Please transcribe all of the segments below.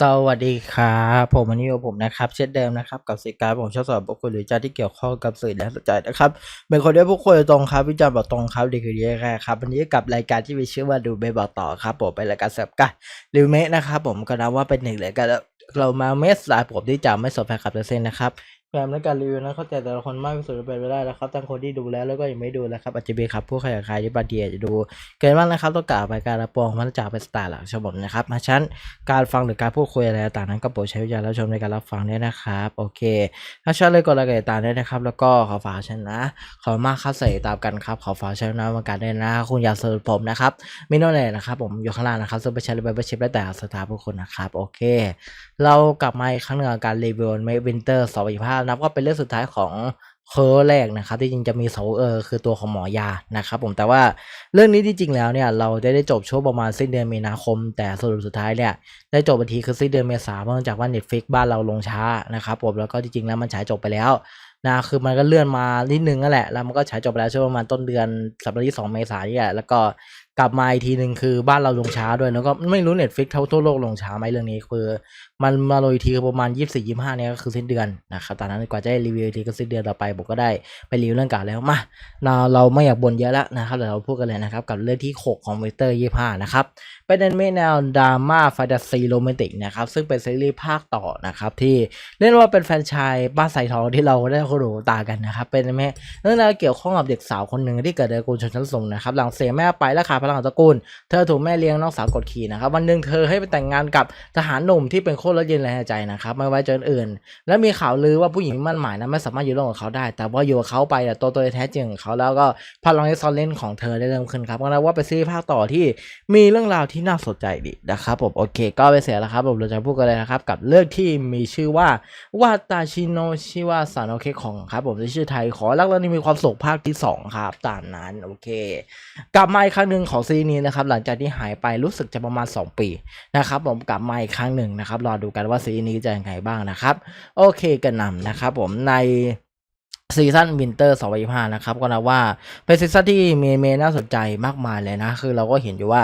สวัสดีครับผมวันนี้ผมนะครับเช่นเดิมนะครับกับสื่อการผมชอบสอนบุคคลหรือเจ้าที่เกี่ยวข้องกับสื่อและสนใจนะครับเป็นคนเดียวผู้คนตรงครับวิจารณ์บอกตรงครับดีคือดีแค่ครับวันนี้กับรายการที่มีชื่อว่าดูเบบอกต่อครับผมเป็นรายการเสิร์ฟกันริวเมะนะครับผมก็นับว่าเป็นหนึ่งรายการเรามาเมสสายผมที่จะไม่สนแพ้กับเซนนะครับ แฟนและการรีวิวนะเข้าใจแต่ละคนมากที่สุดเป็นไปได้แล้วครับทั้งคนที่ดูแล้วแล้วก็ยังไม่ดูนะครับอาจจะมีครับผู้ขยายใครที่บางทีอาจะดู เกินมากนะครับต้องกล่าวไปการรับรองมันจากเป็นสไตล์หลักชมผมนะครับมาชั้นการฟังหรือการพูดคุยอะไรต่างๆนั้นก็โปรดใช้วิจารณญาณรับชมในการรับฟังด้วยนะครับโอเค ถ้าชอบเลยกดไลค์ติดตามด้วยนะครับแล้วก็ขอฝากชนะ ขอบคุณมากครับใส่ตามกันครับขอฝากชนะมาการด้วยนะคุณอยากสนับสนุนผมนะครับไม่น้อยเลยนะครับผมอยู่ข้างล่างนะครับซึ่งไปใช้ในเบอร์ชิพได้แต่สตาร์ผู้คนนะครับโอเค เรากลับมาอีกครั้งหนึ่งกับการรีวิวเมวินเตอร์สองพันห้านับว่าเป็นเรื่องสุดท้ายของเคอร์แรกนะครับที่จริงจะมีเสาเออคือตัวของหมอยานะครับผมแต่ว่าเรื่องนี้ที่จริงแล้วเนี่ยเราได้ได้จบช่วงประมาณสิ้นเดือนมีนาคม แต่สรุปสุดท้ายเนี่ยได้จบบันทีคือสิ้นเดือนเมษาเนื่องจากว่า Netflix บ้านเราลงช้านะครับผมแล้วก็จริงๆแล้วมันฉายจบไปแล้วนะคือมันก็เลื่อนมานิดนึงนั่นแหละแล้วมันก็ฉายจบไปแล้วช่วงประมาณต้นเดือนสัปดาห์ที่สองเมษายนนี่แหละแล้วก็ กลับมาอีกทีหนึ่งคือบ้านเราลงช้าด้วยแล้วก็ไม่รู้เน็ตฟิกเท่าทั่วโลกลงช้าไหมเรื่องนี้คือ มันมาโรยทีคือประมาณ 24 25เนี่ยก็คือสิ้นเดือนนะครับตอนนั้นกว่าจะได้รีวิวอีกทีก็สิ้นเดือนต่อไปผมก็ได้ไปรีวิวเรื่องเก่าแล้วมาเราเราไม่อยากบ่นเยอะแล้วนะครับเดี๋ยวเราพูดกันเลยนะครับกับเรื่องที่ 6 ของเวเตอร์25นะครับ เป็นอนิเมะแนวดราม่าแฟนตาซีโรแมนติกนะครับ ซึ่งเป็นซีรีส์ภาคต่อนะครับ ที่เรียกว่าเป็นแฟนชายบ้านใส่ทองที่เราได้คุ้นหูตากันนะครับ เป็นอนิเมะเรื่องราวเกี่ยวข้องกับเด็กสาวคนหนึ่งที่เกิดในตระกูลชนชั้นสูงนะครับ หลังเสียแม่ไปและขาดพลังของตระกูล เธอถูกแม่เลี้ยงน้องสาวกดขี่นะครับ วันหนึ่งเธอให้ไปแต่งงานกับทหารหนุ่มที่เป็นโคตรรถเย็นแรงใจนะครับ ไม่ไว้เจออื่น และมีข่าวลือว่าผู้หญิงมั่นหมายนั้นไม่สามารถอยู่ร่วมกับเขาได้ แต่ว่าอยู่กับเขาไปแต่ตัวตนแท้จริงของเขาแล้วก็พลังในซอนเลนของเธอได้เริ่มขึ้นครับก็นับว่าเป็นซีรีส์ภาคต่อที่มีเรื่องราวที่น่าสนใจดีนะครับผมโอเคก็ไปเสียแล้วครับผมเราจะพูดกันเลยนะครับกับเรื่องที่มีชื่อว่าวาตาชิโนชิวาซานโอเคของครับผมที่ชื่อไทยขอรักแล้วนี่มีความสุขภาคที่สองครับตามนั้นโอเค กลับมาอีกครั้งหนึ่งของซีรีส์นี้นะครับหลังจากที่หายไปรู้สึกจะประมาณ 2 ปีนะครับผมกลับมาอีกครั้งหนึ่งนะครับรอดูกันว่าซีรีส์นี้จะยังไงบ้างนะครับโอเคกันนำนะครับผมใน ซีซั่นวินเตอร์2025นะครับก็นับว่าเป็นซีซั่นที่เมเมน่าสนใจมากมายเลยนะ คือเราก็เห็นอยู่ว่า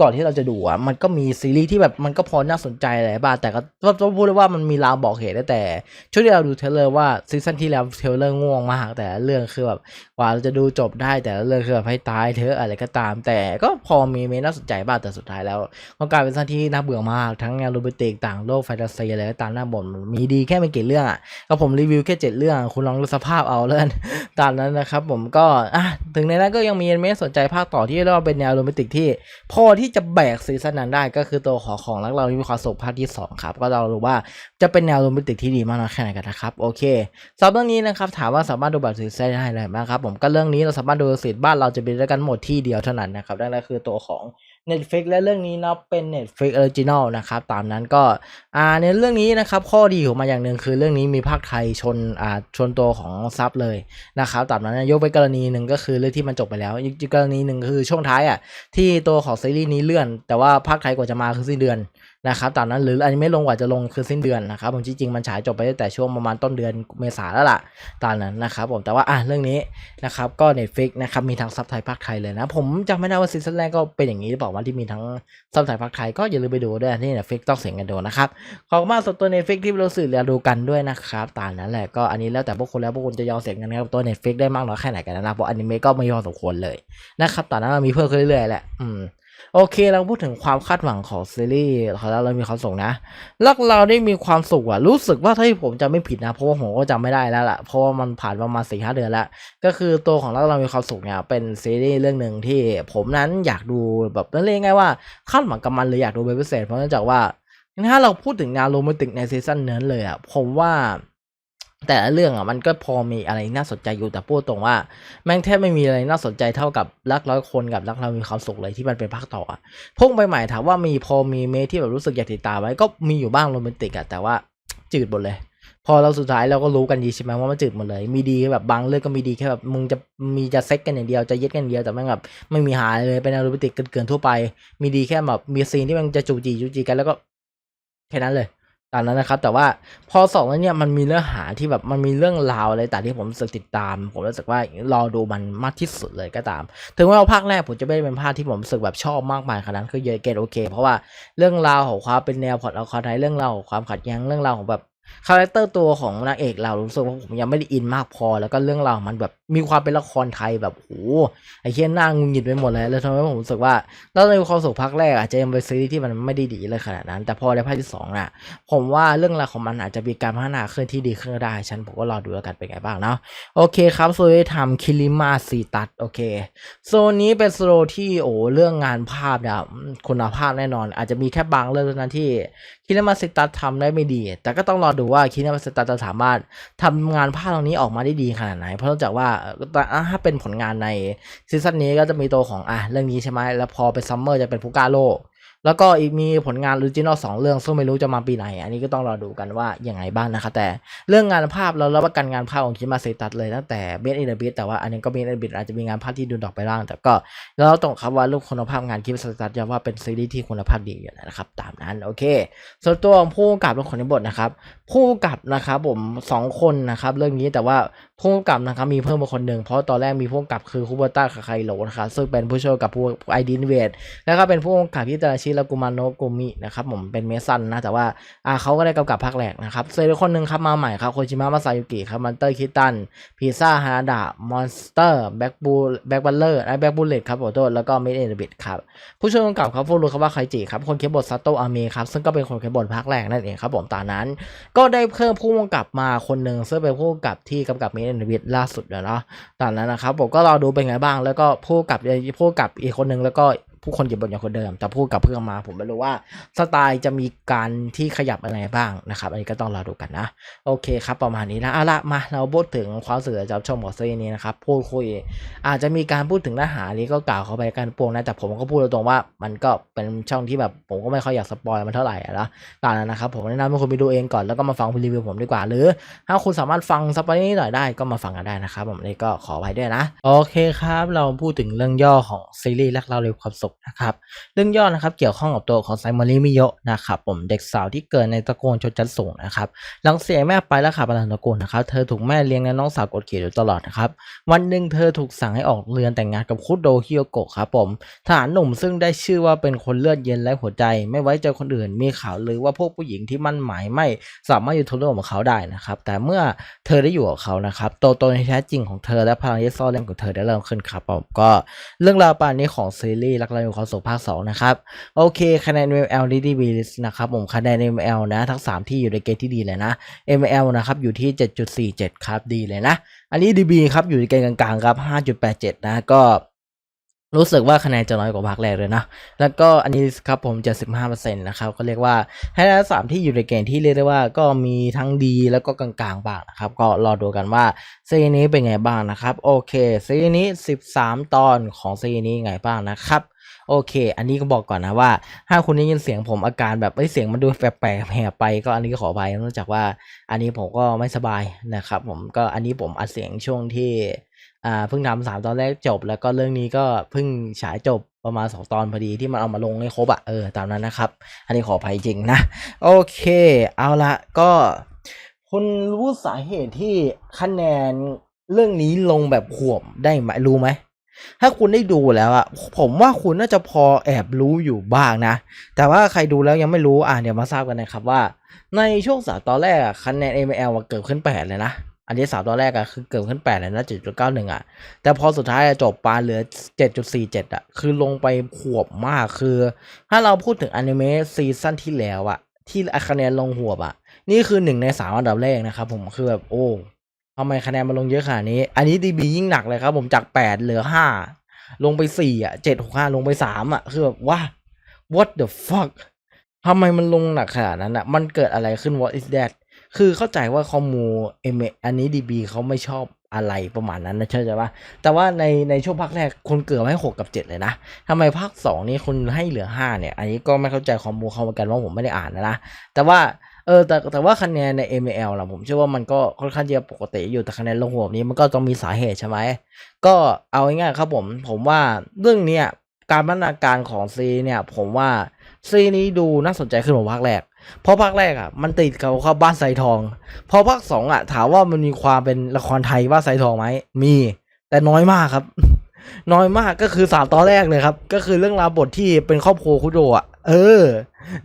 ก่อนที่เราจะดูอะมันก็มีซีรีส์ที่แบบมันก็พอน่าสนใจหลายบ้างแต่ก็ต้องพูดเลยว่ามันมีราวบอกเหตุได้แต่ช่วงที่เราดูเทเลอร์ว่าซีซั่นที่แล้วเทเลอร์ง่วงมากแต่เรื่องคือแบบกว่าเราจะดูจบได้แต่เรื่องคือแบบให้ตายเถออะไรก็ตาม แต่ก็พอมีเมน่าสนใจบ้างแต่สุดท้ายแล้วก็กลายเป็นซีซั่นที่น่าเบื่อมากทั้งแนวโรแมนติกต่างโลกแฟนตาซีอะไรก็ตามหน้าบ่นมีดีแค่ไม่กี่เรื่องอะก็ผมรีวิวแค่เจ็ดเรื่องคุณลองดูสภาพเอาเลยตามนั้นนะครับผมก็อะถึงในนั้นก็ยังมีเมสสนใจภาคต่อที่เรียกว่าเป็นแนวโรแมนติกที่ พอที่จะแบกซีซั่นนั้นได้ก็คือตัวขอของรักเราที่มีความสุขภาคที่ 2 ครับ ก็เรารู้ว่าจะเป็นแนวโรแมนติกที่ดีมากน้อยแค่ไหนกันนะครับโอเคสำหรับเรื่องนี้นะครับถามว่าสามารถดูแบบซีซั่นได้ไรบ้างครับผมก็เรื่องนี้เราสามารถดูสิทธิ์บ้านเราจะเป็นด้วยกันหมดที่เดียวเท่านั้นนะครับนั่นก็คือตัวของ Netflix และเรื่องนี้นะเป็น Netflix Original นะครับตามนั้นก็อ่าในเรื่องนี้นะครับข้อดีของมาอย่างหนึ่งคือเรื่องนี้มีภาคไทยชนอ่าชนตัวของซับเลยนะครับตามนั้นยกไปกรณีหนึ่งก็คือเรื่องที่มันจบไปแล้วอีกกรณีหนึ่งคือช่วงท้ายอะที่ตัวของซีรีส์นี้เลื่อน แต่ว่าภาคไทยกว่าจะมาคือสิ้นเดือน นะครับตามนั้นหรืออันนี้ไม่ลงกว่าจะลงคือสิ้นเดือนนะครับผมจริงๆมันฉายจบไปตั้งแต่ช่วงประมาณต้นเดือนเมษาแล้วล่ะตามนั้นนะครับผมแต่ว่าอะเรื่องนี้นะครับก็ Netflix นะครับมีทั้งซับไทยภาคไทยเลยนะ ผมจำไม่ได้ว่าซีซั่นแรกก็เป็นอย่างนี้หรือเปล่าว่าที่มีทั้งซับไทยภาคไทยก็อย่าลืมไปดูด้วยที่ Netflix ต้องเสียงกันดูนะครับขอบคุณมากสำหรับตัว Netflix ที่เราสื่อเรียนดูกันด้วยนะครับตามนั้นแหละก็อันนี้แล้วแต่พวกคุณแล้วพวกคุณจะยอมเสียงกันนะครับตัว Netflix ได้มากน้อยแค่ไหนกันนะเพราะอนิเมะก็ไม่ยอมสมควรเลยนะครับตอนนั้นเรามีเพิ่มขึ้นเรื่อยๆแหละอืม โอเคเราพูดถึงความคาดหวังของซีรีส์ของเราเรามีความสุขนะล้วเราได้มีความสุขอะรู้สึกว่าถ้าที่ผมจะไม่ผิดนะ เพราะว่าผมก็จำไม่ได้แล้วล่ะเพราะว่ามันผ่านประมาณสี่ห้าเดือนแล้ว ก็คือตัวของเราเรามีความสุขเนี่ยเป็นซีรีส์เรื่องหนึ่งที่ผมนั้นอยากดูแบบนั่นเรียกไงายว่าคาดหวังกับมันเลยอยากดูเป็นพิเศษเพราะเนื่องจากว่าถ้าเราพูดถึงแนโรแมนติกในซีซั่นนั้นเลยอะผมว่า แต่ละเรื่องอะมันก็พอมีอะไรน่าสนใจอยู่แต่พูดตรงว่า แม่งแทบไม่มีอะไรน่าสนใจเท่ากับรักร้อยคนกับรักเรามีความสุขเลยที่มันเป็นภาคต่ออะพุ่งไปใหม่ถามว่ามีพอมีเมที่แบบรู้สึกอยากติดตามไว้ก็มีอยู่บ้างโรแมนติกอะแต่ว่าจืดหมดเลย พอเราสุดท้ายเราก็รู้กันดีใช่ไหมว่ามันจืดหมดเลย มีดีแบบบางเรื่องก็มีดีแค่แบบมึงจะมีจะเซ็กกันอย่างเดียวจะเย็ดกันอย่างเดียวแต่แม่งแบบไม่มีหาเลยเป็นโรแมนติกเกินๆทั่วไป มีดีแค่แบบมีซีนที่มันจะจูจีจูจีกันแล้วก็แค่นั้นเลย ตามนั้นนะครับ แต่ว่าพอสองแล้วเนี่ยมันมีเนื้อหาที่แบบมันมีเรื่องราวอะไรแต่างที่ผมรู้สึกติดตาม ผมรู้สึกว่ารอดูมันมากที่สุดเลยก็ตาม ถึงว่าภาคแรกผมจะไม่ได้เป็นภาคที่ผมรู้สึกแบบชอบมากมายขนาดนั้นคือเยเกตโอเค เพราะว่าเรื่องราวของความเป็นแนวพอร์ตละครไทยเรื่องราวของความขัดแย้งเรื่องราวของแบบ คาแรคเตอร์ตัวของนางเอกเรารู้สึกว่าผมยังไม่ได้อินมากพอ แล้วก็เรื่องราวมันแบบมีความเป็นละครไทยแบบโอ้ไอ้เคียหน้างุนหงิดไปหมดเลยแล้วทำให้ผมรู้สึกว่าแล้วในความสุขภาคแรกอาจจะยังเป็นซีรีส์ที่มันไม่ได้ดีเลยขนาดนั้น แต่พอในภาคที่สองน่ะ ผมว่าเรื่องราวของมันอาจจะมีการพัฒนาขึ้นที่ดีขึ้นก็ได้ฉันผมก็รอดูแล้วกันเป็นไงบ้างเนาะโอเคครับโซนที่ทำคิริมาซีตัดโอเคโซนนี้เป็นโซนที่โอ้เรื่องงานภาพเนี่ยคุณภาพแน่นอน อาจจะมีแค่บางเรื่องเท่านั้นที่คิริมาซีตัดทำได้ไม่ดี แต่ก็ต้องรอดูว่าคิดว่าสตาร์จะสามารถทำงานภาคตรงนี้ออกมาได้ดีขนาดไหน เพราะนอกจากว่าถ้าเป็นผลงานในซีซั่นนี้ก็จะมีตัวของอะเรื่องนี้ใช่ไหมแล้วพอเป็นซัมเมอร์จะเป็นพุกาโล แล้วก็อีกมีผลงานออริจินอลสองเรื่องซึ่งไม่รู้จะมาปีไหน อันนี้ก็ต้องรอดูกันว่าอย่างไงบ้างนะคะแต่เรื่องงานภาพเรารับประกันงานภาพของคิมาเซตัสเลยตั้งแต่เบสอินเดอร์บิแต่ว่าอันนี้ก็เบสอินเดอร์บิอาจจะมีงานภาพที่ดูดอกไปบ้าง แต่ก็เราต้องครับว่ารูปคุณภาพงานคิมาเซตัสจะว่าเป็นซีรีส์ที่คุณภาพดีอยู่นะครับตามนั้นโอเค ส่วนตัวของผู้กำกับและคนในบทนะครับผู้กำกับนะครับผมสองคนนะครับเรื่องนี้แต่ว่า ผู้กำกับนะครับมีเพิ่มมาคนหนึ่งเพราะตอนแรกมีผู้กำกับคือคูเบต้าคาไคโรนะครับซึ่งเป็นผู้ช่วยกับผู้ไอดินเวดแล้วก็เป็นผู้กำกับที่ตาชิและกุมารโนกุมินะครับผมเป็นเมซันนะแต่ว่าอ่าเขาก็ได้กำกับภาคแรกนะครับส่วนอีกคนหนึ่งครับมาใหม่ครับโคชิมะมาซายุกิครับมันเตอร์คิตันพิซซ่าฮานาดะมอนสเตอร์แบ็กบูแบ็กบัลเลอร์และแบ็กบูเลตครับขอโทษแล้วก็เมดเอนบิดครับผู้ช่วยกำกับครับฟูรุคาวะไคจิครับคนเขียนบทซัตโตะอาเมะครับซึ่งก็เป็นคนเขียนบทภาคแรกนั่นเองครับผมตอนนั้น ก็ได้เพิ่มผู้กำกับมาคนหนึ่งซึ่งเป็นผู้กำกับที่กำกับเมดนวิทล่าสุดแล้วเนาะตอนนั้นนะครับผมก็รอดูเป็นไงบ้าง แล้วก็พูดกับพูดกำกับอีกคนหนึ่งแล้วก็ ผู้คนเขียนบทอย่างคนเดิม แต่ผู้กำกับเพิ่มมาผมไม่รู้ว่าสไตล์จะมีการที่ขยับอะไรบ้างนะครับ อันนี้ก็ต้องรอดูกันนะ โอเคครับ ประมาณนี้นะเอาละมาเราพูดถึงความเสื่อจับชมของซีรีส์นี้นะครับพูดคุย อาจจะมีการพูดถึงเนื้อหานี้ก็กล่าวเข้าไปกันปวงนะแต่ผมก็พูดตรงๆว่า มันก็เป็นช่องที่แบบผมก็ไม่ค่อยอยากสปอยมันเท่าไหร่อะนะตามนั้นนะครับผมแนะนำให้คุณไปดูเองก่อนแล้วก็มาฟังรีวิวผมดีกว่า หรือ ถ้าคุณสามารถฟังสปอยนิดหน่อยได้ก็มาฟังกันได้นะครับผมนี่ก็ขอไว้ด้วยนะ โอเคครับ เราพูดถึงเรื่องย่อของซีรีส์รักเราเร็วความสุขนะครับเรื่องย่อนะครับเกี่ยวข้องกับตัวของไซมอริมิโยะนะครับผมเด็กสาวที่เกิดในตระกูลชนชั้นสูงนะครับหลังเสียแม่ไปแล้วขับประธานตระกูลนะครับเธอถูกแม่เลี้ยงและน้องสาวกดขี่อยู่ตลอดนะครับวันหนึ่งเธอถูกสั่งให้ออกเรือนแต่งงานกับคุโดฮิโยโกะครับผมทหารหนุ่มซึ่งได้ชื่อว่าเป็นคนเลือดเย็นและหัวใจ ไม่ไว้ใจคนอื่นมีข่าวลือว่าพวกผู้หญิงที่มั่นหมายไม่สามารถอยู่ทนร่วมกับเขาได้นะครับแต่เมื่อเธอได้อยู่กับเขานะครับตัวตนที่แท้จริงของเธอและพลังที่ซ่อนเร้นของเธอได้เริ่มขึ้นครับผมก็เรื่องราวปานนี้ของซีรีส์รักเอยู่ความสุขภาคสองนะครับ โอเค คะแนน ML ดีดีบีนะครับผมคะแนน ML นะ ทั้ง 3 ที่อยู่ในเกณฑ์ที่ดีเลยนะ ML นะครับ อยู่ที่ 7.47 ครับดีเลยนะ อันนี้ DB ครับ อยู่ในเกณฑ์กลางๆครับ 5.87 นะก็รู้สึกว่าคะแนนจะน้อยกว่าภาคแรกเลยนะ แล้วก็อันนี้ครับผม75%นะครับ ก็เรียกว่าให้ได้สามที่อยู่ในเกณฑ์ที่เรียกได้ว่าก็มีทั้งดีแล้วก็กลางๆบ้างนะครับ ก็รอดูกันว่าซีนี้เป็นไงบ้างนะครับ โอเคซีรีส์นี้ 13 ตอนของซีรีส์นี้ไงบ้างนะครับ โอเค อันนี้ก็บอกก่อนนะว่า ถ้าคุณได้ยินเสียงผมอาการแบบเอ้ยเสียงมันดูแปลกๆแหบไปก็อันนี้ก็ขอไปเนื่องจากว่าอันนี้ผมก็ไม่สบายนะครับ ผมก็อันนี้ผมอัดเสียงช่วงที่อ่าเพิ่งทำสามตอนแรกจบ แล้วก็เรื่องนี้ก็เพิ่งฉายจบประมาณสองตอนพอดีที่มันเอามาลงให้ครบอะเออตามนั้นนะครับ อันนี้ขออภัยจริงนะ โอเค เอาละก็คุณรู้สาเหตุที่คะแนนเรื่องนี้ลงแบบขวบได้ไหมรู้ไหม ถ้าคุณได้ดูแล้วอะผมว่าคุณน่าจะพอแอบรู้อยู่บ้างนะ แต่ว่าใครดูแล้วยังไม่รู้อะเดี๋ยวมาทราบกันนะครับว่า ในช่วงสามตอนแรกอะคะแนน ML อะเกิดขึ้นแปดเลยนะ อันนี้สามตอนแรกอะคือเกิดขึ้นแปดเลยนะจุดจุดเก้าหนึ่งอะแต่พอสุดท้ายจบปาเหลือเจ็ดจุดสี่เจ็ดอะคือลงไปขวบมากคือ ถ้าเราพูดถึงอนิเมะซีซั่นที่แล้วอะที่คะแนนลงหัวบอะนี่คือหนึ่งในสามอันดับแรกนะครับผมคือแบบโอ้ ทำไมคะแนนมันลงเยอะขนาดนี้ อันนี้ดีบียิ่งหนักเลยครับผมจากแปดเหลือห้าลงไปสี่อะเจ็ดหกห้าลงไปสามอะ คือแบบว่า what the fuck ทำไมมันลงหนักขนาดนั้นอะ มันเกิดอะไรขึ้น what is that คือเข้าใจว่าคอมมูเอเมอันนี้ดีบีเขาไม่ชอบอะไรประมาณนั้นนะเชื่อใจปะแต่ว่าในในช่วงภาคแรกคนเกิดให้หกกับเจ็ดเลยนะทำไมภาคสองนี่คนให้เหลือห้าเนี่ย อันนี้ก็ไม่เข้าใจคอมมูเขาเหมือนกันว่าผมไม่ได้อ่านนะนะ แต่ว่า เออแต่แต่ว่าคะแนนใน ML ล่ะผมเชื่อว่ามันก็ค่อนข้างจะปกติอยู่แต่คะแนนลงหัวนี้มันก็ต้องมีสาเหตุใช่ไหมก็เอาง่ายๆครับผม ผมว่าเรื่องเนี้ยการพัฒนาการของซีเนี่ย ผมว่าซีนี้ดูน่าสนใจขึ้นกว่าภาคแรก เพราะภาคแรกอะ มันติดกับเขาบ้านไซทอง พอภาคสองอะ ถามว่ามันมีความเป็นละครไทยบ้านไซทองไหมมี แต่น้อยมากครับ น้อยมากก็คือสามตอนแรกเลยครับ ก็คือเรื่องราวบทที่เป็นครอบครัวคุโดอะ เออ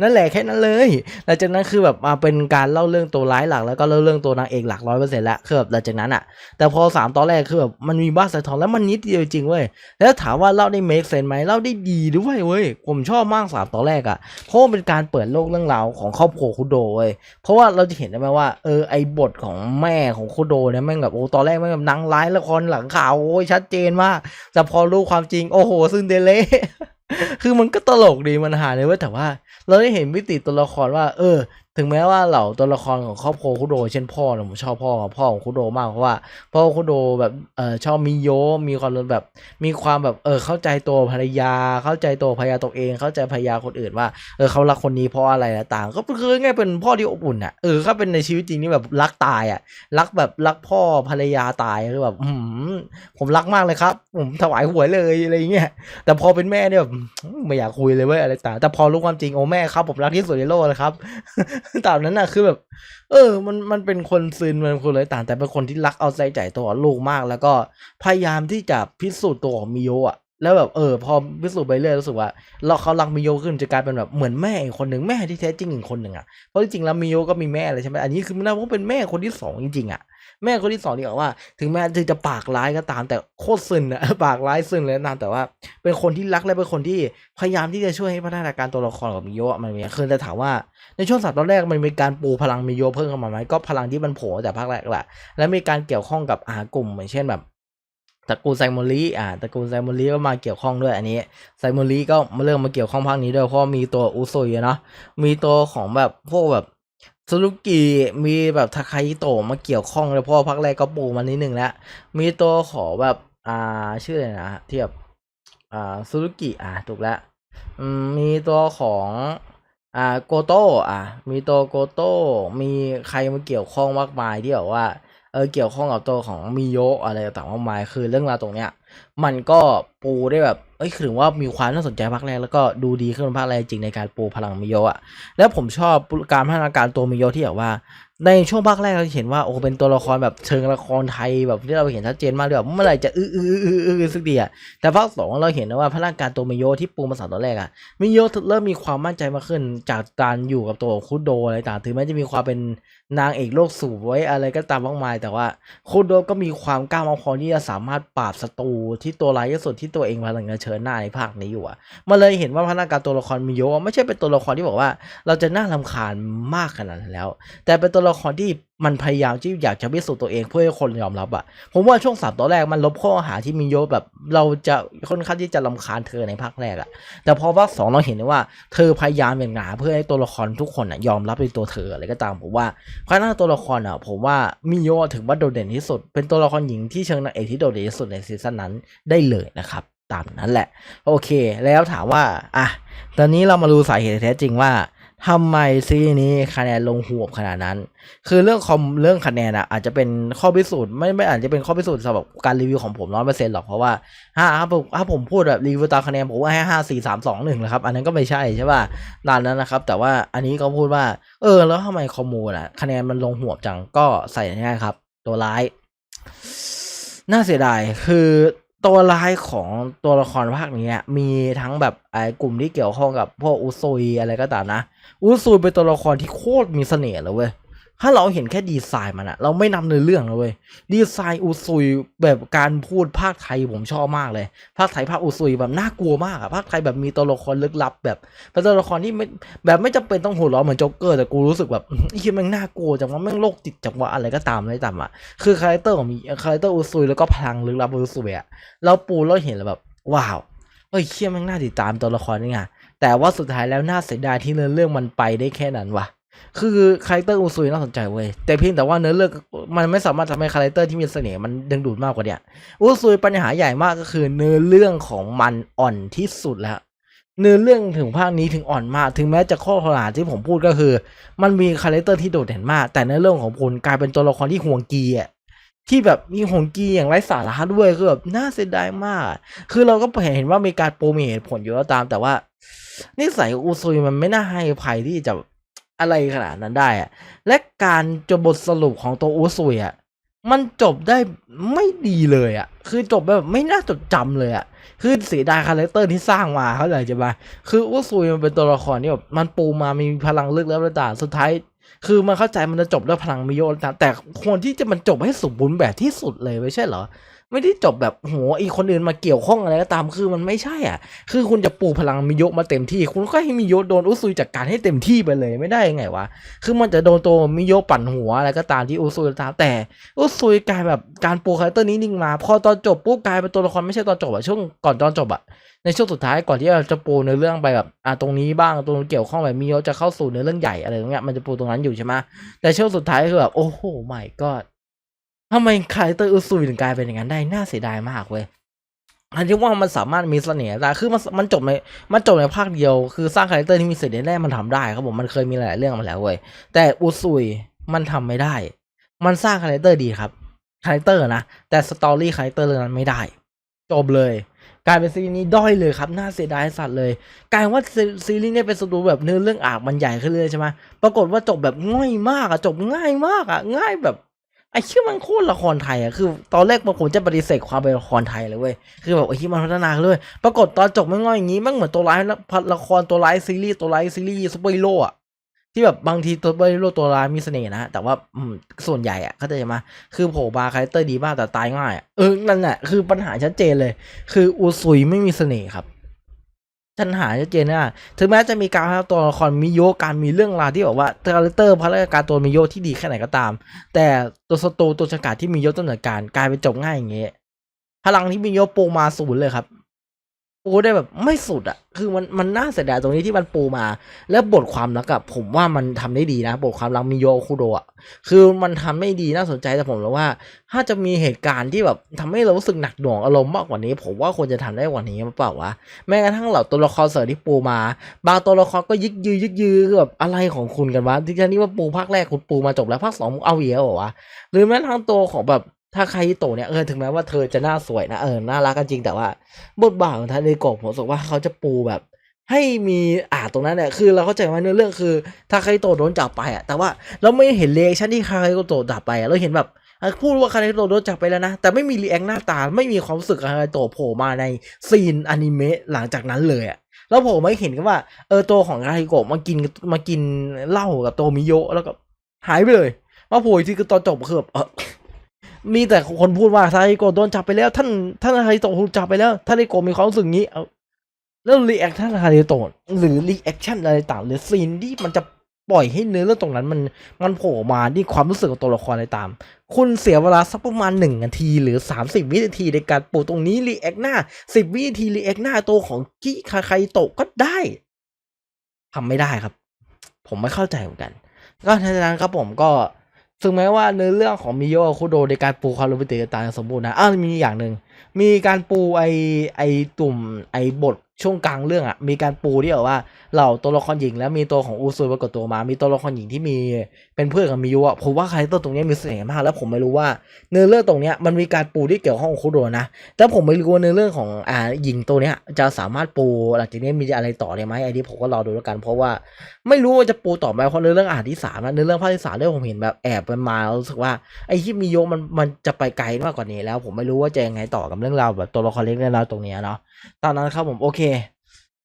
นั่นแหละแค่นั้นเลยหลังจากนั้นคือแบบมาเป็นการเล่าเรื่องตัวร้ายหลักแล้วก็เล่าเรื่องตัวนางเอกหลักร้อยเปอร์เซ็นต์ละคือแบบหลังจากนั้นอะแต่พอสามตอนแรกคือแบบมันมีบ้านไซทองแล้วมันนิดเดียวจริงเว้ยแล้วถามว่าเล่าได้เมคเซนไหมเล่าได้ดีด้วยเว้ยผมชอบมากสามตอนแรกอะ่ะเพราะว่าเป็นการเปิดโลกเรื่องราวของครอบครัวคุโดเว้ยเพราะว่าเราจะเห็นได้ไหมว่าเออไอบทของแม่ของคุโดเนี่ยแม่งแบบโอ้ตอนแรกแม่งแบบนางร้ายละครหลังข่าวโอ้ยชัดเจนมากแต่พอรู้ความจริงโอ้โหซึ่งเดเละ คือมันก็ตลกดีมันหาเลยว่าแต่ว่า เราได้เห็นมิติตัวละครว่า เออ ถึงแม้ว่าเหล่าตัวละครของครอบครัวคุโด เช่นพ่อเนี่ยผมชอบพ่อกับพ่อของคุโดมากเพราะว่าพ่อคุโดแบบเออชอบมีโยมีความแบบ มีความแบบเออเข้าใจตัวภรรยา เข้าใจตัวภรรยาตัวเอง เข้าใจภรรยาคนอื่นว่าเออเขารักคนนี้เพราะอะไรต่าง ก็คือง่ายเป็นพ่อที่อบอุ่นอะเออถ้าเป็นในชีวิตจริงนี่แบบรักตายอะรักแบบรักพ่อภรรยาตายคือแบบอืมผมรักมากเลยครับผมถวายหวยเลยอะไรเงี้ยแต่พอเป็นแม่เนี่ยแบบไม่อยากคุยเลยเว้ยอะไรต่างแต่พอรู้ความจริงโอ้แม่ครับผมรักที่สุดในโลกเลยครับตามนั้นน่ะคือแบบ เออ มันมันเป็นคนซึนมันเป็นคนไรต่าง แต่เป็นคนที่รักเอาใจใจ่ตัวลูกมาก แล้วก็พยายามที่จะพิสูจน์ตัวของมิโยะอะแล้วแบบเออ พอพิสูจน์ไปเรื่อยรู้สึกว่า เราเขารักมิโยขึ้นจะกลายเป็นแบบเหมือนแม่อีกคนหนึ่งแม่ที่แท้จริงอีกคนหนึ่งอะเพราะจริงๆแล้วมิโยก็มีแม่เลยใช่ไหมอันนี้คือมันน่าว่าเป็นแม่คนที่สองจริงๆอะ แม่คนที่สองที่บอกว่า ถึงแม้จะปากร้ายก็ตาม แต่โคตรซึนอะปากร้ายซึนเลยนะแต่ว่า เป็นคนที่รักและเป็นคนที่พยายามที่จะช่วยให้พัฒนาการตัวละครของมิโยะมันมีคือจะถามว่าในช่วงสัปดาห์แรกมันมีการปูพลังมิโยเพิ่มเข้ามาไหมก็พลังที่มันโผล่จากภาคแรกแหละและมีการเกี่ยวข้องกับอากลุ่มอย่างเช่นแบบตระกูลไซมอรีอ่าตระกูลไซมอรีก็มาเกี่ยวข้องด้วยอันนี้ไซมอรีก็มาเริ่มมาเกี่ยวข้องภาคนี้ด้วยเพราะมีตัวอุซุยเนาะมีตัวของแบบพวกแบบ ซูรุกิมีแบบทาคาฮิโตะมาเกี่ยวข้องเลยเพราะว่าภาคแรกก็ปูมานิดหนึ่งแล้ว มีตัวของแบบ อ่า ชื่ออะไรนะเที่แบอ่าซูรุกิอ่าถูกแล้วมีตัวของอ่าโกโต้อะมีตัวโกโต้มีใครมาเกี่ยวข้องมากมายที่แบบว่าเออเกี่ยวข้องกับตัวของมิโยะอะไรต่างๆมากมายคือเรื่องราวตรงเนี้ย มันก็ปูได้แบบ เอ้ยถึงว่ามีความน่าสนใจภาคแรกแล้วก็ดูดีขึ้นภาคแรกจริงในการปูพลังมิโยะอะแล้วผมชอบการพัฒนาการตัวมิโยะที่แบบว่า ในช่วงภาคแรกเราเห็นว่าโอ้เป็นตัวละครแบบเชิงละครไทยแบบที่เราเห็นชัดเจนมากเลยแบบเมื่อไหร่จะอื้ออื้ออื้ออื้ออื้อสักทีอะแต่ภาคสองเราเห็นนะว่าพัฒนาการตัวมิโยที่ปูมาสามตอนแรกอะมิโยเริ่มมีความมั่นใจมากขึ้นจากการอยู่กับตัวคุโดอะไรต่างถึงแม้จะมีความเป็นนางเอกโลกสูบไว้อะไรก็ตามมากมาย แต่ว่าคุโดก็มีความกล้ามาพอที่จะสามารถปราบศัตรูที่ตัวร้ายที่สุดที่ตัวเองกำลังจะเชิญหน้าในภาคนี้อยู่อะมันเลยเห็นว่าพัฒนาการตัวละครมิโยไม่ใช่เป็นตัวละครที่บอกว่า เราจะน่ารำคาญมากขนาดนั้นแล้ว แต่เป็นตัวละครที่มันพยายามที่อยากจะพิสูจน์ตัวเองเพื่อให้คนยอมรับอะผมว่าช่วงสามตอนแรกมันลบข้อหาที่มิโยะแบบ เราจะค่อนข้างที่จะลำคาญเธอในภาคแรกอะแต่พอภาคสองเราเห็นว่าเธอพยายามอย่างหนาเพื่อให้ตัวละครทุกคนอะยอมรับในตัวเธออะไรก็ตามผมว่าพัฒนาตัวละครอะผมว่ามิโยถึงว่าโดดเด่นที่สุด เป็นตัวละครหญิงที่เชิงนางเอกที่โดดเด่นที่สุดในซีซั่นนั้นได้เลยนะครับตามนั้นแหละ โอเค แล้วถามว่าอะตอนนี้เรามาดูสาเหตุแท้จริงว่า ทำไมซีนี้คะแนนลงหวบขนาดนั้น คือเรื่องคอมเรื่องคะแนนอะอาจจะเป็นข้อพิสูจน์ไม่ไม่อาจจะเป็นข้อพิสูจน์สำหรับการรีวิวของผมร้อยเปอร์เซ็นต์หรอกเพราะว่าถ้าถ้าผมถ้าผมพูดแบบรีวิวตามคะแนนผมว่าให้ห้าสี่สามสองหนึ่งนะครับ อันนั้นก็ไม่ใช่ใช่ป่ะตามนั้นนะครับ แต่ว่าอันนี้เขาพูดว่า เออ แล้วทำไมคอมมูนอะคะแนนมันลงหวบจังก็ใส่ง่ายครับ ตัวร้าย น่าเสียดายคือ ตัวร้ายของตัวละครภาคนี้มีทั้งแบบไอ้กลุ่มที่เกี่ยวข้องกับพวกอุซุยอะไรก็ตามนะ อุซุยเป็นตัวละครที่โคตรมีเสน่ห์เลยเว้ย ถ้าเราเห็นแค่ดีไซน์มันอะเราไม่นำเนื้อเรื่องเลยเว้ยดีไซน์อุซุยแบบการพูดภาคไทยผมชอบมากเลย ภาคไทยภาคอุซุยแบบน่ากลัวมากอะภาคไทยแบบมีตัวละครลึกลับแบบเป็นตัวละครที่ไม่แบบไม่จำเป็นต้องหัวเราะเหมือนโจ๊กเกอร์แต่กูรู้สึกแบบไอ้เหี้ยแม่งน่ากลัวจังว่าแม่งโรคจิตจังว่าอะไรก็ตามเลยตามอะคือคาแรคเตอร์ของมีคาแรคเตอร์อุซุยแล้วก็พลังลึกลับอุซุยอะเราปูเราเห็นแล้วแบบว้าวเฮ้ยเชี่ยแม่งน่าติดตามตัวละครนี่ไงแต่ว่าสุดท้ายแล้วน่าเสียดายที่เนื้อเรื่องมันไปได้แค่นั้นว่ะ คือคาแรคเตอร์อุซุยน่าสนใจเว้ยแต่เพียงแต่ว่าเนื้อเรื่องมันไม่สามารถทำให้คาแรคเตอร์ที่มีเสน่ห์มันดึงดูดมากกว่าเนี้ยอุซุยปัญหาใหญ่มากก็คือเนื้อเรื่องของมันอ่อนที่สุดแล้วเนื้อเรื่องถึงภาคนี้ถึงอ่อนมากถึงแม้จะข้อขนาดที่ผมพูดก็คือ มันมีคาแรคเตอร์ที่โดดเด่นมาก แต่เนื้อเรื่องของพลกลายเป็นตัวละครที่ห่วงกีอะที่แบบมีห่วงกีอย่างไร้สาระด้วยคือแบบน่าเสียดายมาก คือเราก็เห็นว่ามีการโปรมีเหตุผลอยู่แล้วตาม แต่ว่านิสัยอุซุยมันไม่น่าให้ภัยที่จะ อะไรขนาดนั้นได้อะและการจบบทสรุปของตัวอุซุยอะมันจบได้ไม่ดีเลยอะคือจบแบบไม่น่าจดจำเลยอะคือเสียดายคาแรคเตอร์ที่สร้างมาเขาเลยจะมาคืออุซุยมันเป็นตัวละครที่แบบมันปูมามีพลังลึกแล้วต่างสุดท้าย คือมันเข้าใจมันจะจบด้วยพลังมิโยนแต่ควรที่จะมันจบให้สมบูรณ์แบบที่สุดเลยไม่ใช่เหรอ ไม่ได้จบแบบโหอีกคนอื่นมาเกี่ยวข้องอะไรก็ตามคือมันไม่ใช่อะ คือคุณจะปูพลังมิโยมาเต็มที่ คุณก็ให้มิโยโดนอุซุยจัดการให้เต็มที่ไปเลยไม่ได้ยังไงวะคือมันจะโดนตัวมิโยปั่นหัวอะไรก็ตามที่อุซุยตามแต่อุซุยกลายแบบการปูคาแรคเตอร์นี้นิ่งมา พอตอนจบปุ๊บกลายเป็นตัวละครไม่ใช่ตอนจบอะช่วงก่อนตอนจบอะในช่วงสุดท้ายก่อนที่เราจะปูในเรื่องไปแบบอะตรงนี้บ้างตรงเกี่ยวข้องแบบมิโยจะเข้าสู่ในเรื่องใหญ่อะไรอย่างเงี้ยมันจะปูตรงนั้นอยู่ใช่ไหมแต่ช่วงสุดท้ายคือแบบโอ้โหไม่ก็ ทำไมคาแรคเตอร์อุซุยถึงกลายเป็นอย่างนั้นได้น่าเสียดายมากเว้ยอันที่ว่ามันสามารถมีเสน่ห์ได้คือมันมันจบในมันจบในภาคเดียว คือสร้างคาแรคเตอร์ที่มีเสน่ห์ได้มันทำได้ครับผมมันเคยมีหลายเรื่องมาแล้วเว้ยแต่อุซุยมันทำไม่ได้ มันสร้างคาแรคเตอร์ดีครับคาแรคเตอร์นะแต่สตอรี่คาแรคเตอร์เรื่องนั้นไม่ได้ จบเลย กลายเป็นซีรีส์นี้ด้อยเลยครับน่าเสียดายสัตว์เลยกลายว่าซีรีส์นี่ยเป็นสตูแบบเนื้อเรื่องอากมันใหญ่ขึ้นเลยใช่ไหมปรากฏว่าจบแบบง่อยมากอะจบง่ายมากอะง่ายแบบ ไอ้ชื่อมันโคตรละครไทยอะคือ ตอนแรกมันผมจะปฏิเสธความเป็นละครไทยเลยเว้ยคือแบบไอ้ที่มันพัฒนาขึ้นเลยปรากฏตอนจบไม่ง่อยอย่างนี้มันเหมือนตัวร้ายละละครตัวร้ายซีรีส์ตัวร้ายซีรีส์ซูเปอร์ฮีโร่อะที่แบบบางทีตัวซูเปอร์ฮีโร่ตัวร้ายมีเสน่ห์นะแต่ว่าส่วนใหญ่อะเข้าใจไหมคือโผล่มาคาแรคเตอร์ดีมากแต่ตายง่ายอะเออนั่นแหละคือปัญหาชัดเจนเลย คืออูซุยไม่มีเสน่ห์ครับ ปัญหาชัดเจนนะถึงแม้จะมีการพัฒนาตัวละครมิโยกการมีเรื่องราวที่แบบว่าคาแรคเตอร์พัฒนาการตัวมิโยที่ดีแค่ไหนก็ตาม แต่ตัวสโตตัวฉกาจที่มิโยต้นเหตุการกลายเป็นจบง่ายอย่างเงี้ยพลังที่มิโยโปูมาศูนย์เลยครับ ปูได้แบบไม่สุดอะคือมันมันน่าเสียดายตรงนี้ที่มันปูมา แล้วบทความรักอะผมว่ามันทำได้ดีนะ บทความรักมิโยคุโดะคือมันทำได้ดีน่าสนใจแต่ผมแล้วว่า ถ้าจะมีเหตุการณ์ที่แบบทำให้เรารู้สึกหนักหน่วงอารมณ์มากกว่านี้ ผมว่าควรจะทำได้กว่านี้เปล่าวะแม้กระทั่งเหล่าตัวละครเสริมที่ปูมา บางตัวละครก็ยึกยือยึกยือแบบอะไรของคุณกันวะที่นี้ว่าปูภาคแรกคุณปูมาจบแล้วภาคสองเอาอีกแล้วเหรอวะหรือแม้กระทั่งตัวของแบบ ถ้าใครโตะเนี่ยเออถึงแม้ว่าเธอจะน่าสวยนะเออน่ารักกันจริงแต่ว่า บทบาทของทาเนโกะผมรู้สึกว่าเขาจะปูแบบ ให้มีอ่าตรงนั้นเนี่ยคือเราเข้าใจว่าเนื้อเรื่องคือถ้าใครโตะโดนจับไปอะแต่ว่าเราไม่เห็นเรีแอคชั่นที่ใครโตะจับไปอะเราเห็นแบบพูดว่าคาริโตโดนจับไปแล้วนะ แต่ไม่มีรีแอคหน้าตา ไม่มีความรู้สึกคาริโตโผล่มาในซีนอนิเมะหลังจากนั้นเลยอะแล้วผมไม่เห็นกันว่าเออตัวของคาริโกะมากินมากินเหล้ากับตัวมิโยะแล้วก็หายไปเลยมาโผล่อีกทีคือตอนจบคือแบบ มีแต่คนพูดว่าคาริโกโดนจับไปแล้ว ท่านท่านคาริโตะถูกจับไปแล้วท่านคาริโกมีความรู้สึกงี้เอาแล้วรีแอคท่านคาริโตะหรือรีแอคชั่นอะไรต่างหรือซีนที่มันจะปล่อยให้เนื้อเรื่องตรงนั้นมันมันโผล่มาที่ความรู้สึกของตัวละครอะไรตาม คุณเสียเวลาสักประมาณหนึ่งนาทีหรือสามสิบวินาทีในการปูตรงนี้รีแอคหน้าสิบวินาทีรีแอคหน้าตัวของกิคาไคโตะก็ได้ทำไม่ได้ครับ ผมไม่เข้าใจเหมือนกัน ก็ฉะนั้นครับผมก็ ถึงแม้ว่าเนื้อเรื่องของมิโยะคุโดในการปูความโรแมนติกต่างๆสมบูรณ์นะอ้าวมีอย่างหนึ่งมีการปูไอไอตุ่มไอบท ช่วงกลางเรื่องอะ่ะมีการปูที่แบบว่าเหล่าตัวละครหญิงแล้วมีตัวของอูซุยปรากฏตัวมา มีตัวละครหญิงที่มีเป็นเพื่อนกับมิยุอะผมว่าคาแรคเตอร์ตรงนี้มีเสน่ห์มาก แล้วผมไม่รู้ว่าเนื้อเรื่องตรงเนี้ยมันมีการปูที่เกี่ยวข้องกับคุโดนะแต่ผมไม่รู้ว่าเนื้อเรื่องของอ่าหญิงตัวเนี้ยจะสามารถปูหลังจากนี้มีอะไรต่อได้ไหมไอ้นี้ผมก็รอดูแล้วกัน เพราะว่าไม่รู้ว่าจะปูต่อไหมเพราะเนื้อเรื่องอ่านที่สามนะเนื้อเรื่องภาคที่สามเนี่ผมเห็นแบบแอบไปมาแล้วรู้สึกว่าไอ้ที่มิโยะมันมันจะไปไกลมากกว่านี้แล้ว ผมไม่รู้ว่าจะยังไงต่อกับเรื่องราวแบบตัวละครเล็กเรื่องราวตรงเนี้ยเนาะตอนนั้นครับผมโอเค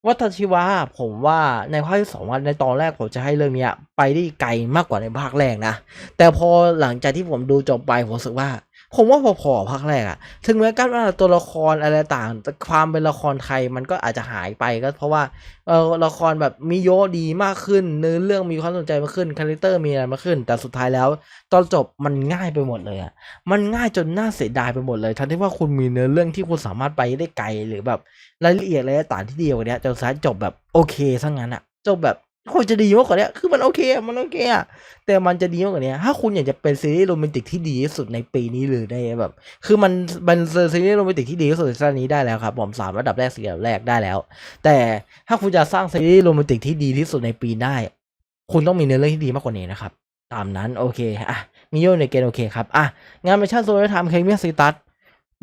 วัตชิวะผมว่าในภาคที่สองวันในตอนแรกผมจะให้เรื่องเนี้ยไปได้ไกลมากกว่าในภาคแรกนะ แต่พอหลังจากที่ผมดูจบไปผมรู้สึกว่า ผมว่าพอๆภาคแรกอะถึงแม้กันว่าตัวละครอะไรต่างความเป็นละครไทยมันก็อาจจะหายไปก็เพราะว่าเออละครแบบมีโยะดีมากขึ้นเนื้อเรื่องมีความสนใจมากขึ้นคาแรคเตอร์มีอะไรมากขึ้น แต่สุดท้ายแล้ว ตอนจบมันง่ายไปหมดเลยอะมันง่ายจนน่าเสียดายไปหมดเลยทั้งที่ว่าคุณมีเนื้อเรื่องที่คุณสามารถไปได้ไกลหรือแบบรายละเอียดอะไรต่างที่ดีกว่านี้จนสุดท้ายจบแบบโอเคซะงั้นอะจบแบบ คตรจะดีมากกว่านี้คือมันโอเคมันโอเคอะแต่มันจะดีมากกว่านี้ถ้าคุณอยากจะเป็นซีรีส์โรแมนติกที่ดีที่สุดในปีนี้เลยได้แบบ คือมันเป็นซีรีส์โรแมนติกที่ดีที่สุดในซีซั่นนี้ได้แล้วครับผมสามระดับแรกสี่ระดับแรกได้แล้ว แต่ถ้าคุณจะสร้างซีรีส์โรแมนติกที่ดีที่สุดในปีได้ คุณต้องมีเนื้อเรื่องที่ดีมากกว่านี้นะครับ ตามนั้นโอเคอะมีโยในเกณฑ์โอเคครับอะงานเมชั่นโซลไทม์เคมีซีตัส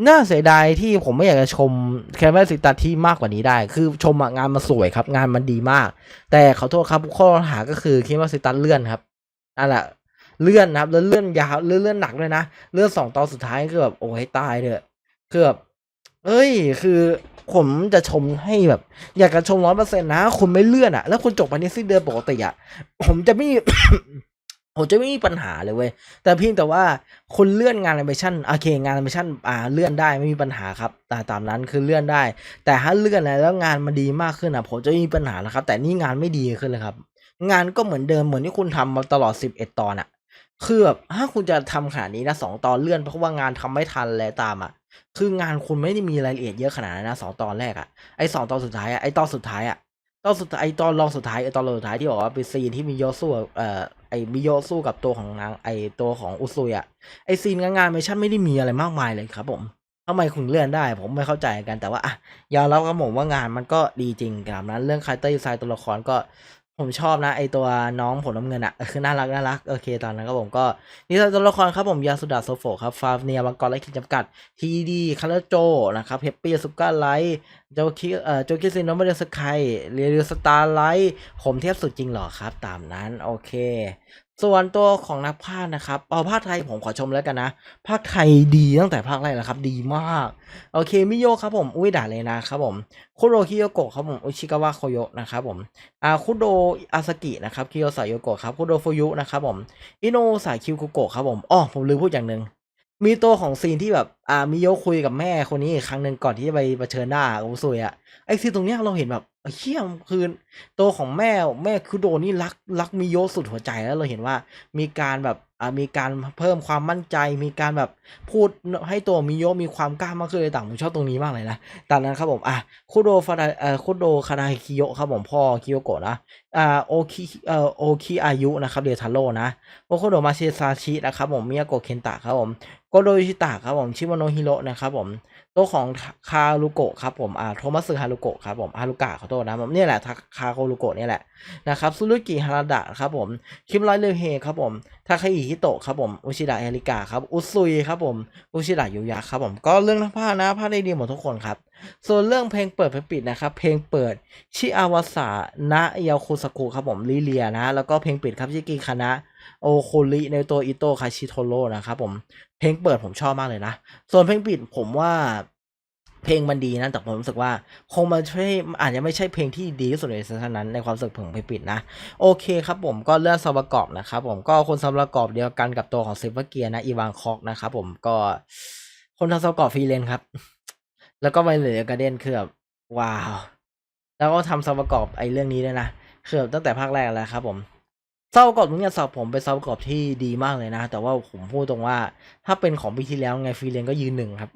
น่าเสียดายที่ผมไม่อยากจะชมแคมเปญสิตัดที่มากกว่านี้ได้ คือชมงานมันสวยครับ งานมันดีมาก แต่ขอโทษครับข้อหาก็คือคิดว่าสิตันเลื่อนครับนั่นแหละเลื่อนนะครับแล้วเลื่อนยาวเลื่อนเลื่อนหนักด้วยนะเลื่อนสองตอนสุดท้ายคือแบบโอ้ยตายเถอะคือแบบเอ้ย คือผมจะชมให้แบบ อยากจะชมร้อยเปอร์เซ็นต์นะคุณไม่เลื่อนอะแล้วคุณจบไปในสิ้นเดือนปกติอะผมจะไม่ ผมจะไม่มีปัญหาเลยเว้ย แต่เพียงแต่ว่าคุณเลื่อนงานแอนิเมชันโอเค งานแอนิเมชันอ่าเลื่อนได้ไม่มีปัญหาครับแต่ตามนั้นคือเลื่อนได้ แต่ถ้าเลื่อนแล้วงานมันดีมากขึ้นอะ ผมจะมีปัญหาแล้วครับ แต่นี่งานไม่ดีขึ้นเลยครับ งานก็เหมือนเดิมเหมือนที่คุณทำมาตลอดสิบเอ็ดตอนอะ คือแบบถ้าคุณจะทำขนาดนี้นะสองตอนเลื่อนเพราะว่างานทำไม่ทันแล้วตามอะ คืองานคุณไม่ได้มีรายละเอียดเยอะขนาดนั้นนะสองตอนแรกอะไอสองตอนสุดท้ายอะไอตอนสุดท้ายอะ ตอนสุดท้ายไอตอนรองสุดท้ายไอตอนรองสุดท้ายที่บอกว่าเป็นซีนที่มีโยสู้กับเอ่อไอมิโยสู้กับตัวของนางไอตัวของอุซุยอะไอซีนงานเมชั่นไม่ได้มีอะไรมากมายเลยครับผมทำไมคุณเลื่อนได้ ผมไม่เข้าใจกันแต่ว่าอะยอมรับครับผมว่างานมันก็ดีจริงครับนั้นเรื่องคาแรคเตอร์ดีไซน์ตัวละครก็ ผมชอบนะ ไอตัวน้องผมน้ำเงินอะคือน่ารักน่ารักโอเคตอนนั้นก็ผมก็ นี่ตัวละครครับผมยาสุดาโซโฟครับฟาเนียมังกรและขีดจำกัดทีดีคาร์โจนะครับเฮปปี้สุก้าไลท์โจคิเอ่อโจคิซินโนมาเดสกายเรียลสตาร์ไลท์ผมเทียบสุดจริงหรอครับ ตามนั้นโอเค ส่วนตัวของนักพากนะครับเอาภาคไทยผมขอชมแล้วกันนะภาคไทยดีตั้งแต่ภาคแรกแล้วครับ ดีมาก โอเคมิโยครับผม อุ้ยด่าเลยนะครับผมคุโรคิโยโกะครับผมอุชิกาวะโคโยะนะครับผมอ่าคุโดอาสกินะครับคิโยสายโยโกะครับคุโดฟุยุนะครับผมอิโนสายคิวคุโกะครับผมอ๋อผมลืมพูดอย่างหนึ่ง มีตัวของซีนที่แบบ อ่ามิโยคุยกับแม่คนนี้อีกครั้งหนึ่งก่อนที่จะไปเผชิญหน้ากับอุซุยอะไอซีนตรงเนี้ยเราเห็นแบบเขี่ยมคือตัวของแม่แม่คุโดนี่รักรักมิโยสุดหัวใจแล้วเราเห็นว่ามีการแบบ มีการเพิ่มความมั่นใจ มีการแบบพูดให้ตัวมิโยมีความกล้ามากขึ้นเลยต่างผมชอบตรงนี้มากเลยนะตามนั้นครับผมอะคุโดฟาเอ่อคุโดคานาคิโยะครับผมพ่อคิโยโกะนะอ่าโอคิเอ่อโอคิอายุนะครับเดทาโร่นะโอคุโดมาเชซาชินะครับผมมิยาโกะเคนตะครับผมโกโดยชิตะครับผมชิโมโนฮิโร่นะครับผม ตัวของคารุโกะครับผมอ่าโทมัสฮารุโกะครับผมฮารุกะขอโทษนะผมเนี่ยแหละคาโครุโกะเนี่ยแหละนะครับซุรุกิฮาราดะครับผมคิมไรเลเฮครับผมทาคาอิฮิโตะครับผมอุชิดะเอริกาครับอุซุยครับผมอุชิดะยุยะครับผมก็เรื่องทั้านะภาได้ดีหมดทุกคนครับส่วนเรื่องเพลงเปิดเพลงปิดนะครับ เพลงเปิดชิอาวาสานะยาคุสกุครับผมลิเลียนะ แล้วก็เพลงปิดครับชิกิคานะ โอโคริในตัวอิโตคาชิโทโร่นะครับผมเพลงเปิดผมชอบมากเลยนะ ส่วนเพลงปิดผมว่าเพลงมันดีนะ แต่ผมรู้สึกว่า คงมันใช่อาจจะไม่ใช่เพลงที่ดีที่สุดในซีซั่นนั้นในความรู้สึกของเพลงปิดนะ โอเคครับผมก็เลือกซับประกอบนะครับผมก็คนซับประกอบเดียวกันกับตัวของเซฟเกียนะอีวานคอกนะครับผมก็คนทำซับประกอบฟรีเลนครับ แล้วก็ไวเลอร์การเดนคือแบบว้าว แล้วก็ทำซับประกอบไอ้เรื่องนี้ด้วยนะคือตั้งแต่ภาคแรกแล้วครับผม ซับประกอบตรงเนี้ยสำหรับผมเป็นซับประกอบที่ดีมากเลยนะ แต่ว่าผมพูดตรงว่า ถ้าเป็นของปีที่แล้วไงฟรีเลนก็ยืนหนึ่งครับ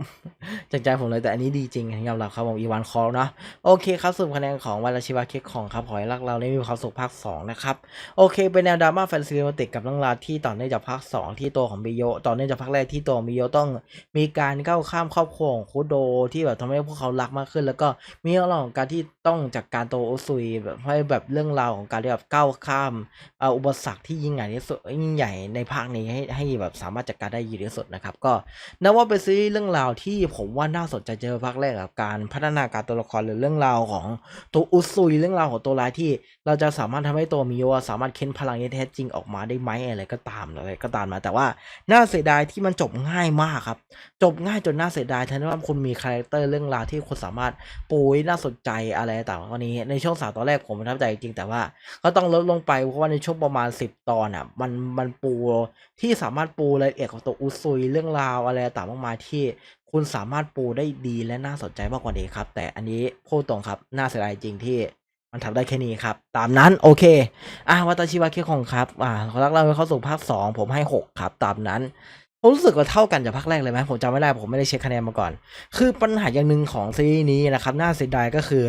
จากใจผมเลยแต่อันนี้ดีจริงยอมรับครับผมอีวานคอลเนาะโอเคครับสรุปคะแนนของวาราชิวะเค้กของครับขอให้รักเราได้มีความสุขภาคสองนะครับ โอเค เป็นแนวดราม่าแฟนซีโรแมนติกกับเรื่องราวที่ต่อเนื่องจากภาคสองที่ตัวของมิโยต่อเนื่องจากภาคแรกที่ตัวมิโยต้อง มีการก้าวข้ามครอบครัวของคุโดที่แบบทำให้พวกเขารักมากขึ้น แล้วก็มีเรื่องของการที่ต้องจากการโตวโอซุยแบบให้แบบเรื่องราวของการที่แบบก้าวข้ามเอ่ออุปสรรคที่ยิ่งใหญ่ที่สุดยิ่งใหญ่ในภาคนี้ให้ให้แบบสามารถจัดการได้ดีที่สุดนะครับ ก็นับว่าเป็นซีรีส์เรื่องราวที่ผมว่าน่าสนใจเจอภาคแรกกับการพัฒนาการตัวละครหรือเรื่องราวของตัวอุซุยเรื่องราวของตัวร้ายที่ เราจะสามารถทำให้ตัวมิโยสามารถเค้นพลังที่แท้จริงออกมาได้ไหมอะไรก็ตามอะไรก็ตามมาแต่ว่าน่าเสียดายที่มันจบง่ายมากครับ จบง่ายจนน่าเสียดายแทนที่ว่าคุณมีคาแรคเตอร์เรื่องราวที่คุณสามารถปูให้น่าสนใจอะไรต่างๆว่านี้ในช่วงสามตอนแรกผมประทับใจจริงแต่ว่าก็ต้องลดลงไปเพราะว่าในช่วงประมาณ10ตอนอะมันมันปูที่สามารถปูรายละเอียดของตัวอุซุยเรื่องราวอะไรต่างๆมากมายที่คุณสามารถปูได้ดีและน่าสนใจมากกว่านี้ครับ แต่อันนี้พูดตรงครับน่าเสียดายจริงที่มันทำได้แค่นี้ครับ ตามนั้นโอเคอะวัตชิวะเคของครับอ่าขอรักเราเข้าสู่ภาคสองผมให้หกครับ ตามนั้นผมรู้สึกว่าเท่ากันจากภาคแรกเลยไหมผมจำไม่ได้ผมไม่ได้เช็คคะแนนมาก่อน คือปัญหาอย่างหนึ่งของซีรีส์นี้นะครับ น่าเสียดายก็คือ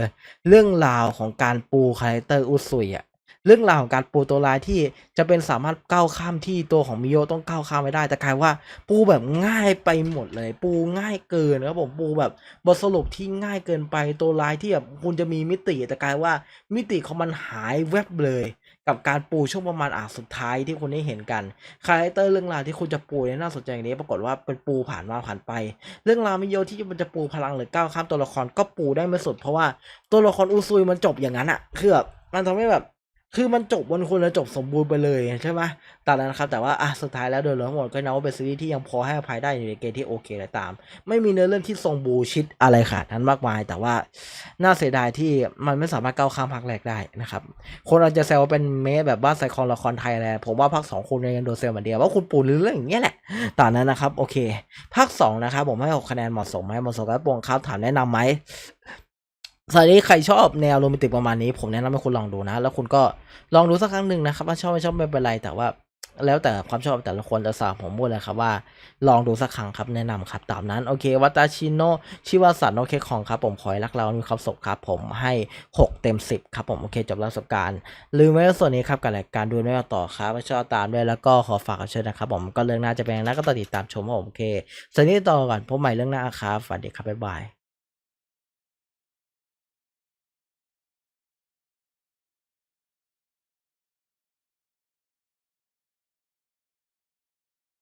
เรื่องราวของการปูคาแรคเตอร์อุซุยอะ เรื่องราวของการปูตัวร้ายที่จะเป็นสามารถก้าวข้ามที่ตัวของมิโยต้องก้าวข้ามไม่ได้ แต่กลายว่าปูแบบง่ายไปหมดเลย ปูง่ายเกินครับผมปูแบบบทสรุปที่ง่ายเกินไปตัวร้ายที่แบบคุณจะมีมิติแต่กลายว่ามิติของมันหายแวบเลย กับการปูช่วงประมาณอะสุดท้ายที่คุณได้เห็นกันคาแรคเตอร์เรื่องราวที่คุณจะปูเนี่ยน่าสนใจอย่างนี้ปรากฏว่าเป็นปูผ่านมาผ่านไป เรื่องราวม่เยที่มันจะปูพลังหรือก้าวข้ามตัวละครก็ปูได้ไม่สุด เพราะว่าตัวละครอุซุยมันจบอย่างนั้นอะคือแบบมันทำให้แบบ คือมันจบบนคุณแล้วจบสมบูรณ์ไปเลยใช่ไหมตามนั้นครับ แต่ว่าอะสุดท้ายแล้วโดยรวมหมดก็นับว่าเป็นซีรีส์ที่ยังพอให้อภัยได้อยู่ในเกณฑ์ที่โอเคเลยตาม ไม่มีเนื้อเรื่องที่ทรงบูชิดอะไรขนาดนั้นมากมาย แต่ว่าน่าเสียดายที่มันไม่สามารถก้าวข้ามภาคแรกได้นะครับ คนอาจจะแซวว่าเป็นเมสแบบว่าไซคอนละครไทยอะไรผมว่าภาคสองคุณยังโดนเซลเหมือนเดียวว่าคุณปูเรื่องอย่างเงี้ยแหละตามนั้นนะครับโอเค ภาคสองนะครับผมให้หกคะแนนเหมาะสมไหมเหมาะสมกับปวงครับถามแนะนำไหม สวัสดีใครชอบแนวโรแมนติกประมาณนี้ ผมแนะนำให้คุณลองดูนะ แล้วคุณก็ลองดูสักครั้งหนึ่งนะครับว่าชอบไม่ชอบไม่เป็นไรแต่ว่า แล้วแต่ความชอบแต่ละคนแต่สามผมพูดเลยครับว่า ลองดูสักครั้งครับแนะนำครับตามนั้น โอเควัตาชิโนชิวาสันโอเคของครับ ผมขอให้รักเรามีความสุขครับ ผมให้ 6 เต็ม 10 ครับผมโอเคจบแล้วประสบการณ์ลืมไว้ส่วนนี้ครับกับรายการดูไม่เอาต่อครับชอบตามด้วยแล้วก็ขอฝากเชิญนะครับ ผมก็เรื่องหน้าจะเป็นอย่างนั้นก็ติดตามชมผมโอเคส่วนนี้ต่อก่อนพบใหม่เรื่องหน้าครับสวัสดีครับบ๊ายบาย